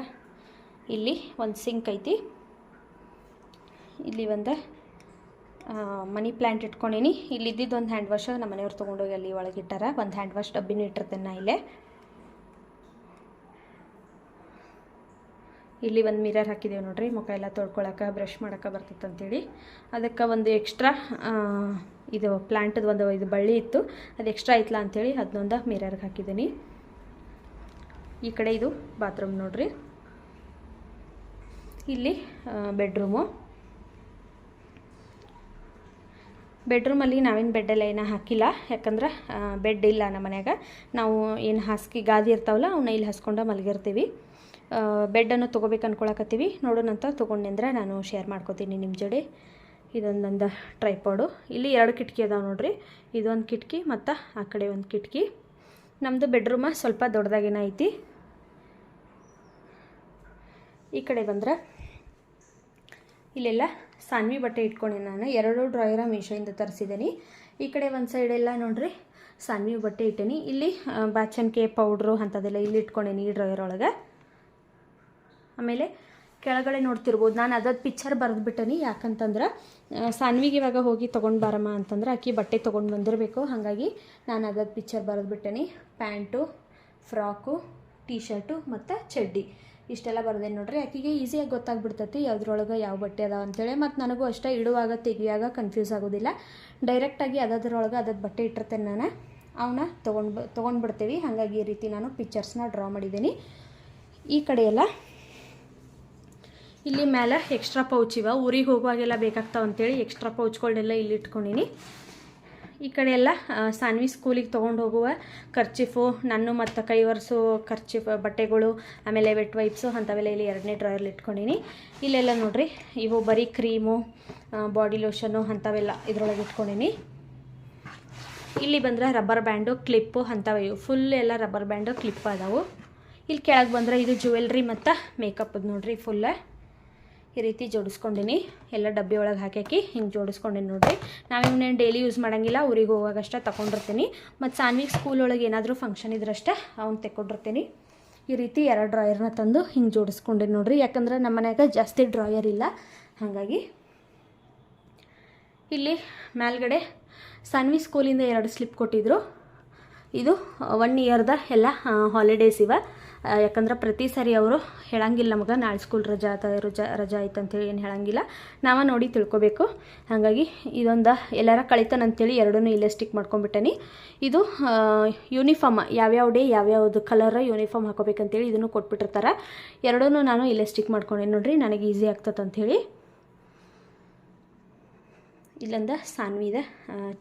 ಇಲ್ಲಿ ಒಂದು ಸಿಂಕ್ ಐತಿ. ಇಲ್ಲಿ ಒಂದು ಮನಿ ಪ್ಲ್ಯಾಂಟ್ ಇಟ್ಕೊಂಡೀನಿ. ಇಲ್ಲಿದ್ದಿದ್ದು ಒಂದು ಹ್ಯಾಂಡ್ ವಾಶ್ ನಮ್ಮ ಮನೆಯವ್ರು ತೊಗೊಂಡೋಗಿ ಅಲ್ಲಿ ಒಳಗೆ ಇಟ್ಟಾರ. ಒಂದು ಹ್ಯಾಂಡ್ ವಾಶ್ ಡಬ್ಬಿನೂ ಇಟ್ಟಿರ್ತೇನೆ ನಾ ಇಲ್ಲೇ. ಇಲ್ಲಿ ಒಂದು ಮಿರರ್ ಹಾಕಿದ್ದೇವೆ ನೋಡ್ರಿ. ಮುಖ ಎಲ್ಲ ತೊಳ್ಕೊಳಕ್ಕೆ ಬ್ರಷ್ ಮಾಡೋಕೆ ಬರ್ತೈತೆ ಅಂತೇಳಿ ಅದಕ್ಕೆ ಒಂದು ಎಕ್ಸ್ಟ್ರಾ ಇದು ಪ್ಲ್ಯಾಂಟದ ಒಂದು ಇದು ಬಳ್ಳಿ ಇತ್ತು. ಅದು ಎಕ್ಸ್ಟ್ರಾ ಐತ್ಲ ಅಂಥೇಳಿ ಅದನ್ನೊಂದು ಮಿರರ್ಗೆ ಹಾಕಿದ್ದೀನಿ ಈ ಕಡೆ ಇದು ಬಾತ್ರೂಮ್ ನೋಡ್ರಿ. ಇಲ್ಲಿ ಬೆಡ್ರೂಮು ಬೆಡ್ರೂಮಲ್ಲಿ ನಾವೇನು ಬೆಡ್ಡೆಲ್ಲ ಏನೂ ಹಾಕಿಲ್ಲ. ಯಾಕಂದ್ರೆ ಬೆಡ್ ಇಲ್ಲ ನಮ್ಮ ಮನ್ಯಾಗ. ನಾವು ಏನು ಹಾಸಿಗೆ ಗಾದಿ ಇರ್ತಾವಲ್ಲ ಅವನ್ನ ಇಲ್ಲಿ ಹಾಸ್ಕೊಂಡು ಮಲಗಿರ್ತೀವಿ. ಬೆಡ್ಡನ್ನು ತೊಗೋಬೇಕು ಅನ್ಕೊಳಕತ್ತೀವಿ. ನೋಡೋಣಂತ ತೊಗೊಂಡೆಂದ್ರೆ ನಾನು ಶೇರ್ ಮಾಡ್ಕೋತೀನಿ ನಿಮ್ಮ ಜೋಡಿ. ಇದೊಂದು ನಂದು ಟ್ರೈಪಾಡು ಇಲ್ಲಿ ಎರಡು ಕಿಟಕಿ ಅದಾವೆ ನೋಡ್ರಿ. ಇದೊಂದು ಕಿಟಕಿ ಮತ್ತು ಆ ಕಡೆ ಒಂದು ಕಿಟಕಿ. ನಮ್ಮದು ಬೆಡ್ರೂಮ ಸ್ವಲ್ಪ ದೊಡ್ಡದಾಗೇನ ಐತಿ. ಈ ಕಡೆ ಬಂದ್ರೆ ಇಲ್ಲೆಲ್ಲ ಸಾನ್ವಿ ಬಟ್ಟೆ ಇಟ್ಕೊಂಡೆ ನಾನು. ಎರಡು ಡ್ರಾಯರ ಮೀಶೋಯಿಂದ ತರಿಸಿದ್ದೀನಿ ಈ ಕಡೆ ಒಂದು ಸೈಡೆಲ್ಲ ನೋಡ್ರಿ ಸಾನ್ವಿ ಬಟ್ಟೆ ಇಟ್ಟೇನಿ. ಇಲ್ಲಿ ಬಾಚನ್ಕೆ ಪೌಡ್ರು ಅಂಥದ್ದೆಲ್ಲ ಇಲ್ಲಿ ಇಟ್ಕೊಂಡೇನಿ ಈ ಡ್ರಾಯರ್ ಒಳಗೆ. ಆಮೇಲೆ ಕೆಳಗಡೆ ನೋಡ್ತಿರ್ಬೋದು. ನಾನು ಅದದ್ದು ಪಿಕ್ಚರ್ ಬರೆದ್ಬಿಟ್ಟನಿ. ಯಾಕಂತಂದ್ರೆ ಸಾನ್ವಿಗೆ ಇವಾಗ ಹೋಗಿ ತೊಗೊಂಡು ಬಾರಮ್ಮ ಅಂತಂದ್ರೆ ಅಕ್ಕಿ ಬಟ್ಟೆ ತೊಗೊಂಡು ಬಂದಿರಬೇಕು. ಹಾಗಾಗಿ ನಾನು ಅದದ್ದು ಪಿಕ್ಚರ್ ಬರೆದ್ಬಿಟ್ಟನಿ. ಪ್ಯಾಂಟು, ಫ್ರಾಕು ಟೀ ಶರ್ಟು ಮತ್ತು ಚಡ್ಡಿ. ಇಷ್ಟೆಲ್ಲ ಬರ್ದೇನೆ ನೋಡ್ರಿ. ಆಕಿಗೆ ಈಸಿಯಾಗಿ ಗೊತ್ತಾಗ್ಬಿಡ್ತೈತಿ ಯಾವ್ದ್ರೊಳಗೆ ಯಾವ ಬಟ್ಟೆ ಅದಾವ ಅಂತೇಳಿ. ಮತ್ತು ನನಗೂ ಅಷ್ಟೇ ಇಡುವಾಗ ತೆಗಿಯಾಗ ಕನ್ಫ್ಯೂಸ್ ಆಗೋದಿಲ್ಲ. ಡೈರೆಕ್ಟಾಗಿ ಅದದ್ರೊಳಗೆ ಅದದ್ದು ಬಟ್ಟೆ ಇಟ್ಟಿರ್ತೇನೆ ನಾನು. ಅವನ್ನ ತೊಗೊಂಡು ತೊಗೊಂಡ್ಬಿಡ್ತೀವಿ. ಹಾಗಾಗಿ ಈ ರೀತಿ ನಾನು ಪಿಕ್ಚರ್ಸ್ನ ಡ್ರಾ ಮಾಡಿದ್ದೀನಿ ಈ ಕಡೆ ಎಲ್ಲ ಇಲ್ಲಿ ಮೇಲೆ ಎಕ್ಸ್ಟ್ರಾ ಪೌಚ್ ಇವ. ಊರಿಗೆ ಹೋಗುವಾಗೆಲ್ಲ ಬೇಕಾಗ್ತಾವ ಅಂತೇಳಿ ಎಕ್ಸ್ಟ್ರಾ ಪೌಚ್ಗಳನ್ನೆಲ್ಲ ಇಲ್ಲಿ ಇಟ್ಕೊಂಡಿನಿ. ಈ ಕಡೆ ಎಲ್ಲ ಸಾನ್ವಿ ಸ್ಕೂಲಿಗೆ ತೊಗೊಂಡು ಹೋಗುವ. ಖರ್ಚಿಫು ನಾನು ಮತ್ತು ಕೈ ಒರೆಸು ಖರ್ಚಿಫ್ ಬಟ್ಟೆಗಳು, ಆಮೇಲೆ ವೆಟ್ ವೈಪ್ಸು ಅಂಥವೆಲ್ಲ ಇಲ್ಲಿ ಎರಡನೇ ಡ್ರಾಯರ್ಲಿ ಇಟ್ಕೊಂಡಿನಿ. ಇಲ್ಲೆಲ್ಲ ನೋಡಿರಿ, ಇವು ಬರೀ ಕ್ರೀಮು ಬಾಡಿ ಲೋಷನು ಅಂಥವೆಲ್ಲ ಇದರೊಳಗೆ ಇಟ್ಕೊಂಡಿನಿ. ಇಲ್ಲಿ ಬಂದರೆ ರಬ್ಬರ್ ಬ್ಯಾಂಡು ಕ್ಲಿಪ್ಪು ಅಂಥವು ಇವು. ಫುಲ್ ಎಲ್ಲ ರಬ್ಬರ್ ಬ್ಯಾಂಡು ಕ್ಲಿಪ್ ಅದಾವು. ಇಲ್ಲಿ ಕೆಳಗೆ ಬಂದರೆ ಇದು ಜ್ಯುವೆಲ್ರಿ ಮತ್ತು ಮೇಕಪ್ಪದು ನೋಡಿರಿ ಫುಲ್ಲ ಈ ರೀತಿ ಜೋಡಿಸ್ಕೊಂಡಿನಿ. ಎಲ್ಲ ಡಬ್ಬಿ ಒಳಗೆ ಹಾಕಿ ಹಿಂಗೆ ಜೋಡಿಸ್ಕೊಂಡಿನಿ ನೋಡಿರಿ. ನಾವು ಇವನ್ನೇನು ಡೈಲಿ ಯೂಸ್ ಮಾಡೋಂಗಿಲ್ಲ, ಊರಿಗೆ ಹೋಗುವಾಗಷ್ಟೇ ತಗೊಂಡಿರ್ತೀನಿ ಮತ್ತು ಸಾನ್ವಿಗೆ ಸ್ಕೂಲ್ ಒಳಗೆ ಏನಾದರೂ ಫಂಕ್ಷನ್ ಇದ್ರಷ್ಟೇ ಅವ್ನು ತೆಕ್ಕೊಂಡಿರ್ತೀನಿ. ಈ ರೀತಿ ಎರಡು ಡ್ರಾಯರ್ನ ತಂದು ಹಿಂಗೆ ಜೋಡಿಸ್ಕೊಂಡಿನಿ ನೋಡಿರಿ. ಯಾಕಂದ್ರೆ ನಮ್ಮ ಮನ್ಯಾಗ ಜಾಸ್ತಿ ಡ್ರಾಯರ್ ಇಲ್ಲ. ಹಾಗಾಗಿ ಇಲ್ಲಿ ಮೇಲ್ಗಡೆ ಸಾನ್ವಿ ಸ್ಕೂಲಿಂದ ಎರಡು ಸ್ಲಿಪ್ ಕೊಟ್ಟಿದ್ರು. ಇದು ಒನ್ ಇಯರ್ದ ಎಲ್ಲ ಹಾಲಿಡೇಸ್ ಇವ. ಯಾಕಂದ್ರೆ ಪ್ರತಿ ಸಾರಿ ಅವರು ಹೇಳಂಗಿಲ್ಲ ನಮಗೆ, ನಾಳೆ ಸ್ಕೂಲ್ ರಜಾ ಆತ ರಜಾ ರಜಾ ಆಯ್ತು ಅಂತೇಳಿ ಏನು ಹೇಳಂಗಿಲ್ಲ. ನಾವು ನೋಡಿ ತಿಳ್ಕೊಬೇಕು. ಹಾಗಾಗಿ ಇದೊಂದು ಎಲ್ಲರ ಕಳಿತಾನ ಅಂತೇಳಿ ಎರಡೂ ಇಲ್ಲೇ ಸ್ಟಿಕ್ ಮಾಡ್ಕೊಂಡ್ಬಿಟ್ಟನಿ. ಇದು ಯೂನಿಫಾರ್ಮ್ ಯಾವ್ಯಾವ ಡೇ ಯಾವ್ಯಾವ್ದು ಕಲರ್ ಯೂನಿಫಾರ್ಮ್ ಹಾಕೋಬೇಕಂತೇಳಿ ಇದನ್ನು ಕೊಟ್ಬಿಟ್ಟಿರ್ತಾರೆ. ಎರಡೂ ನಾನು ಇಲ್ಲೇ ಸ್ಟಿಕ್ ಮಾಡ್ಕೊಂಡೆ ನೋಡಿರಿ, ನನಗೆ ಈಸಿ ಆಗ್ತದೆ ಅಂಥೇಳಿ ಇಲ್ಲಂದ ಸಾನ್ವಿದ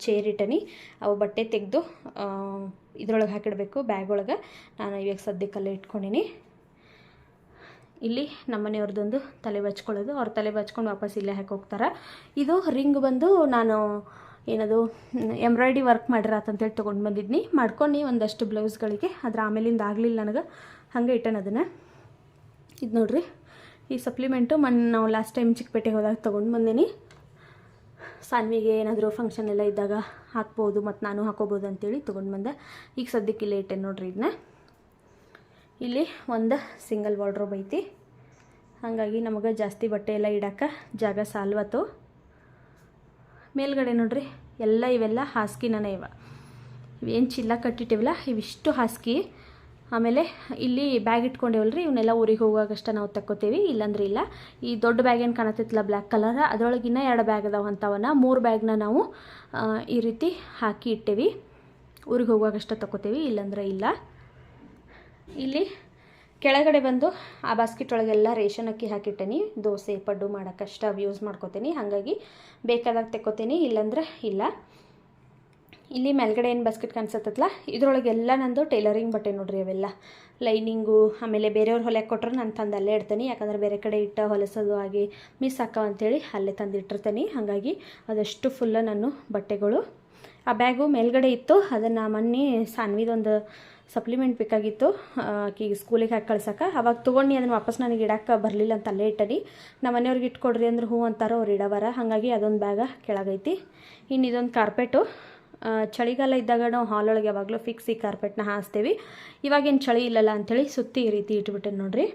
ಚೇರ್ ಇಟ್ಟನಿ. ಅವು ಬಟ್ಟೆ ತೆಗೆದು ಇದ್ರೊಳಗೆ ಹಾಕಿಡಬೇಕು ಬ್ಯಾಗ್ ಒಳಗೆ ನಾನು ಇವಾಗ ಸದ್ಯಕ್ಕಲ್ಲೇ ಇಟ್ಕೊಂಡಿನಿ. ಇಲ್ಲಿ ನಮ್ಮನೆಯವ್ರದ್ದೊಂದು ತಲೆ ಬಚ್ಕೊಳ್ಳೋದು. ಅವ್ರ ತಲೆ ಬಚ್ಕೊಂಡು ವಾಪಸ್ ಇಲ್ಲೇ ಹಾಕಿ ಹೋಗ್ತಾರೆ. ಇದು ರಿಂಗ್ ಬಂದು ನಾನು ಏನದು, ಎಂಬ್ರಾಯ್ಡ್ರಿ ವರ್ಕ್ ಮಾಡಿರತ್ತಂತೇಳಿ ತೊಗೊಂಡು ಬಂದಿದ್ನಿ. ಮಾಡ್ಕೊಂಡು ಒಂದಷ್ಟು ಬ್ಲೌಸ್ಗಳಿಗೆ. ಅದ್ರ ಆಮೇಲಿಂದ ಆಗಲಿಲ್ಲ ನನಗೆ. ಹಂಗೆ ಇಟ್ಟನ ಅದನ್ನು. ಇದು ನೋಡ್ರಿ, ಈ ಸಪ್ಲಿಮೆಂಟು ಮನ್ ನಾವು ಲಾಸ್ಟ್ ಟೈಮ್ ಚಿಕ್ಕಪೇಟೆಗೆ ಹೋದಾಗ ತೊಗೊಂಡು ಬಂದೀನಿ. ಸಾನ್ವಿಗೆ ಏನಾದರೂ ಫಂಕ್ಷನ್ ಎಲ್ಲ ಇದ್ದಾಗ ಹಾಕ್ಬೋದು ಮತ್ತು ನಾನು ಹಾಕೋಬೋದು ಅಂತೇಳಿ ತೊಗೊಂಡು ಬಂದೆ. ಈಗ ಸದ್ಯಕ್ಕೆ ಇಲ್ಲೇ ಇಟ್ಟೆ ನೋಡ್ರಿ ಇದನ್ನ ಇಲ್ಲಿ ಒಂದು ಸಿಂಗಲ್ ವಾರ್ಡ್ರೋಬ್ ಐತಿ. ಹಾಗಾಗಿ ನಮಗೆ ಜಾಸ್ತಿ ಬಟ್ಟೆ ಎಲ್ಲ ಇಡಕ್ಕೆ ಜಾಗ ಸಾಲ್ವತ್ತು. ಮೇಲ್ಗಡೆ ನೋಡ್ರಿ, ಎಲ್ಲ ಇವೆಲ್ಲ ಹಾಸಿಗೆನೇ ಇವ. ಇವೇನು ಚಿಲ್ಲ ಕಟ್ಟಿಟ್ಟಿವಲ್ಲ, ಇವಿಷ್ಟು ಹಾಸಿಗೆ ಆಮೇಲೆ ಇಲ್ಲಿ ಬ್ಯಾಗ್ ಇಟ್ಕೊಂಡೇವಲ್ರಿ, ಇವನ್ನೆಲ್ಲ ಊರಿಗೆ ಹೋಗುವಾಗಷ್ಟೇ ನಾವು ತಕ್ಕೋತೀವಿ, ಇಲ್ಲಾಂದ್ರೆ ಇಲ್ಲ. ಈ ದೊಡ್ಡ ಬ್ಯಾಗ್ ಏನು ಕಾಣತ್ತಿತ್ತಲ್ಲ ಬ್ಲ್ಯಾಕ್ ಕಲರ್ ಅದರೊಳಗಿನ್ನ ಎರಡು ಬ್ಯಾಗ್ ಅದಾವ ಅಂಥವನ್ನ ಮೂರು ಬ್ಯಾಗ್ನ ನಾವು ಈ ರೀತಿ ಹಾಕಿ ಇಟ್ಟೇವಿ. ಊರಿಗೆ ಹೋಗುವಾಗಷ್ಟೇ ತಕ್ಕೋತೀವಿ, ಇಲ್ಲಾಂದ್ರೆ ಇಲ್ಲ. ಇಲ್ಲಿ ಕೆಳಗಡೆ ಬಂದು ಆ ಬಾಸ್ಕೆಟ್ ಒಳಗೆಲ್ಲ ರೇಷನ್ ಅಕ್ಕಿ ಹಾಕಿಟ್ಟೇನಿ, ದೋಸೆ, ಪಡ್ಡು ಮಾಡೋಕ್ಕಷ್ಟ ಯೂಸ್ ಮಾಡ್ಕೋತೀನಿ. ಹಾಗಾಗಿ ಬೇಕಾದಾಗ ತೆಕ್ಕೋತೀನಿ, ಇಲ್ಲಾಂದ್ರೆ ಇಲ್ಲ. ಇಲ್ಲಿ ಮೇಲ್ಗಡೆ ಏನು ಬಾಸ್ಕೆಟ್ ಕಾಣಿಸತ್ತಲ್ಲ ಇದರೊಳಗೆಲ್ಲ ನಂದು ಟೈಲರಿಂಗ್ ಬಟ್ಟೆ ನೋಡ್ರಿ ಅವೆಲ್ಲ. ಲೈನಿಂಗು ಆಮೇಲೆ ಬೇರೆಯವ್ರು ಹೊಲಿಯಕ್ಕೆ ಕೊಟ್ಟರೆ ನಾನು ತಂದು ಅಲ್ಲೇ ಇಡ್ತೀನಿ. ಯಾಕಂದ್ರೆ ಬೇರೆ ಕಡೆ ಇಟ್ಟ ಹೊಲಸೋದು ಆಗಿ ಮಿಸ್ ಹಾಕೋ ಅಂತೇಳಿ ಅಲ್ಲೇ ತಂದು ಇಟ್ಟಿರ್ತೀನಿ. ಹಾಗಾಗಿ ಅದಷ್ಟು ಫುಲ್ಲ ನಾನು ಬಟ್ಟೆಗಳು. ಆ ಬ್ಯಾಗು ಮೇಲ್ಗಡೆ ಇತ್ತು. ಅದನ್ನು ಮೊನ್ನೆ ಸಾನ್ವಿದೊಂದು ಸಪ್ಲಿಮೆಂಟ್ ಬೇಕಾಗಿತ್ತು. ಆಕಿಗೆ ಸ್ಕೂಲಿಗೆ ಹಾಕಿ ಕಳ್ಸಕ್ಕೆ. ಅವಾಗ ತೊಗೊಂಡು ಅದನ್ನು ವಾಪಸ್ ನನಗೆ ಇಡಕ್ಕೆ ಬರಲಿಲ್ಲ ಅಂತ ಅಲ್ಲೇ ಇಟ್ಟನಿ. ನಮ್ಮ ಮನೆಯವ್ರಿಗೆ ಇಟ್ಕೊಡ್ರಿ ಅಂದ್ರೆ ಹ್ಞೂ ಅಂತಾರೋ, ಅವ್ರು ಇಡವರ. ಹಾಗಾಗಿ ಅದೊಂದು ಬ್ಯಾಗ ಕೆಳಗೈತಿ. ಇನ್ನು ಇದೊಂದು ಕಾರ್ಪೆಟು ಚಳಿಗಾಲ ಇದ್ದಾಗ ನಾವು ಹಾಲೊಳಗೆ ಯಾವಾಗಲೂ ಫಿಕ್ಸ್ ಈ ಕಾರ್ಪೆಟ್ನ ಹಾಸ್ತೀವಿ. ಇವಾಗೇನು ಚಳಿ ಇಲ್ಲಲ್ಲ ಅಂಥೇಳಿ ಸುತ್ತಿ ಈ ರೀತಿ ಇಟ್ಬಿಟ್ಟೆ ನೋಡಿರಿ.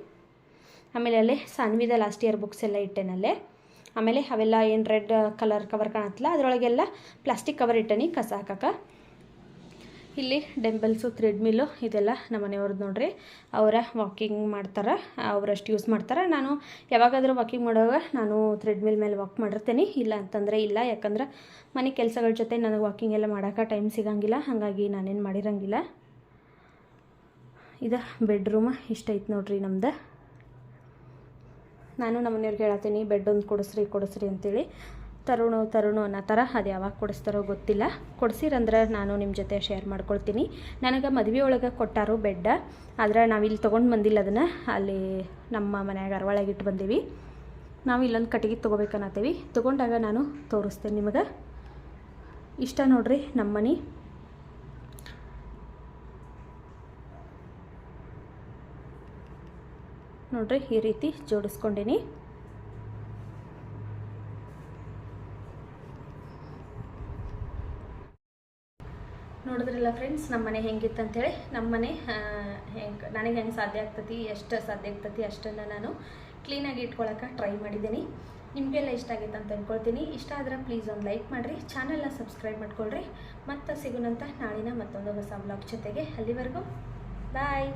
ಆಮೇಲೆ ಅಲ್ಲೇ ಸಾನ್ವಿದ ಲಾಸ್ಟ್ ಇಯರ್ ಬುಕ್ಸ್ ಎಲ್ಲ ಇಟ್ಟೆನಲ್ಲೇ ಆಮೇಲೆ ಅವೆಲ್ಲ ಏನು ರೆಡ್ ಕಲರ್ ಕವರ್ ಕಾಣತ್ತಲ್ಲ ಅದರೊಳಗೆಲ್ಲ ಪ್ಲಾಸ್ಟಿಕ್ ಕವರ್ ಇಟ್ಟನಿ, ಕಸ ಹಾಕಕ್ಕೆ. ಇಲ್ಲಿ ಡೆಂಬಲ್ಸು, ಥ್ರೆಡ್ಮಿಲ್ಲು ಇದೆಲ್ಲ ನಮ್ಮ ಮನೆಯವ್ರದ್ದು ನೋಡ್ರಿ. ಅವರ ವಾಕಿಂಗ್ ಮಾಡ್ತಾರೆ, ಅವರಷ್ಟು ಯೂಸ್ ಮಾಡ್ತಾರೆ. ನಾನು ಯಾವಾಗಾದರೂ ವಾಕಿಂಗ್ ಮಾಡುವಾಗ ನಾನು ಥ್ರೆಡ್ಮಿಲ್ ಮೇಲೆ ವಾಕ್ ಮಾಡಿರ್ತೀನಿ. ಇಲ್ಲ ಅಂತಂದರೆ ಇಲ್ಲ, ಯಾಕಂದ್ರೆ ಮನೆ ಕೆಲಸಗಳ ಜೊತೆ ನನಗೆ ವಾಕಿಂಗ್ ಎಲ್ಲ ಮಾಡೋಕೆ ಟೈಮ್ ಸಿಗಂಗಿಲ್ಲ, ಹಾಗಾಗಿ ನಾನೇನು ಮಾಡಿರಂಗಿಲ್ಲ. ಇದು ಬೆಡ್ರೂಮ್ ಇಷ್ಟ ಐತೆ ನೋಡ್ರಿ ನಮ್ದು. ನಾನು ನಮ್ಮ ಮನೆಯವ್ರಿಗೆ ಹೇಳತ್ತೀನಿ ಬೆಡ್ ಒಂದು ಕೊಡಿಸ್ರಿ ಕೊಡಿಸ್ರಿ ಅಂತೇಳಿ. ತರುಣು ತರುಣು ಅನ್ನೋ ಥರ ಅದು ಯಾವಾಗ ಕೊಡಿಸ್ತಾರೋ ಗೊತ್ತಿಲ್ಲ. ಕೊಡ್ಸಿರಂದ್ರೆ ನಾನು ನಿಮ್ಮ ಜೊತೆ ಶೇರ್ ಮಾಡ್ಕೊಳ್ತೀನಿ. ನನಗೆ ಮದುವೆ ಒಳಗೆ ಕೊಟ್ಟಾರು ಬೆಡ್ಡ. ಆದ್ರೆ ನಾವಿಲ್ಲಿ ತೊಗೊಂಡು ಬಂದಿಲ್ಲ ಅದನ್ನು. ಅಲ್ಲಿ ನಮ್ಮ ಮನೆಯಾಗ ಅರವಳಾಗಿ ಇಟ್ಟು ಬಂದೀವಿ. ನಾವು ಇಲ್ಲೊಂದು ಕಟ್ಟಿಗೆ ತೊಗೋಬೇಕನ್ನತ್ತೀವಿ ತೊಗೊಂಡಾಗ ನಾನು ತೋರಿಸ್ತೇನೆ ನಿಮಗೆ. ಇಷ್ಟ ನೋಡ್ರಿ ನಮ್ಮ ಮನೆ ನೋಡ್ರಿ ಈ ರೀತಿ ಜೋಡಿಸ್ಕೊಂಡೀನಿ. ನೋಡಿದ್ರಲ್ಲ ಫ್ರೆಂಡ್ಸ್ ನಮ್ಮ ಮನೆ ಹೆಂಗಿತ್ತು ಅಂತೇಳಿ. ನಮ್ಮ ಮನೆ ಹೆಂಗೆ, ನನಗೆ ಹೆಂಗೆ ಸಾಧ್ಯ ಆಗ್ತತಿ, ಎಷ್ಟು ಸಾಧ್ಯ ಆಗ್ತತಿ ಅಷ್ಟನ್ನು ನಾನು ಕ್ಲೀನಾಗಿ ಇಟ್ಕೊಳಕ್ಕೆ ಟ್ರೈ ಮಾಡಿದ್ದೀನಿ. ನಿಮಗೆಲ್ಲ ಇಷ್ಟ ಆಗಿತ್ತು ಅಂತ ಅಂದ್ಕೊಳ್ತೀನಿ ಇಷ್ಟ ಆದರೆ ಪ್ಲೀಸ್ ಒಂದು ಲೈಕ್ ಮಾಡಿರಿ. ಚಾನಲ್ನ ಸಬ್ಸ್ಕ್ರೈಬ್ ಮಾಡ್ಕೊಳ್ರಿ. ಮತ್ತೆ ಸಿಗೋಣಂತ ನಾಳಿನ ಮತ್ತೊಂದು ಹೊಸ ಬ್ಲಾಗ್ ಜೊತೆಗೆ ಅಲ್ಲಿವರೆಗೂ. ಬಾಯ್